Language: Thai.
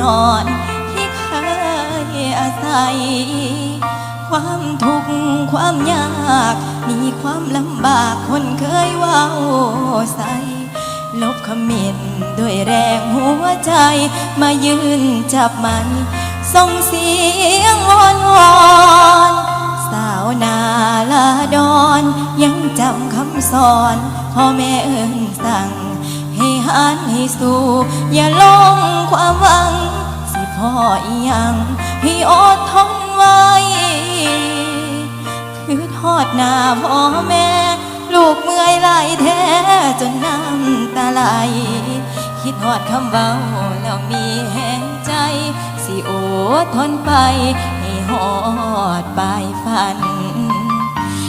นอนที่เคยอาศัย ความทุกข์ความยากมีความลำบากคนเคยว่าใส่ลบขมิ้นด้วยแรงหัวใจมายืนจับมันส่งเสียงวอนวอนสาวนาลาดอน ยังจำคำสอนพ่อแม่เอิญสั่ง ให้หันให้สู้ อย่าลงความหวัง สิพ่ออีหยังให้อดทนไว้คือทอดหน้าพ่อแม่ ลูกเมื่อยไหลายแท้จนน้ำตาไหล คิดทอดคำเบาแล้วมีแห้งใจ สิอดทนไป ให้หอดปลายฝัน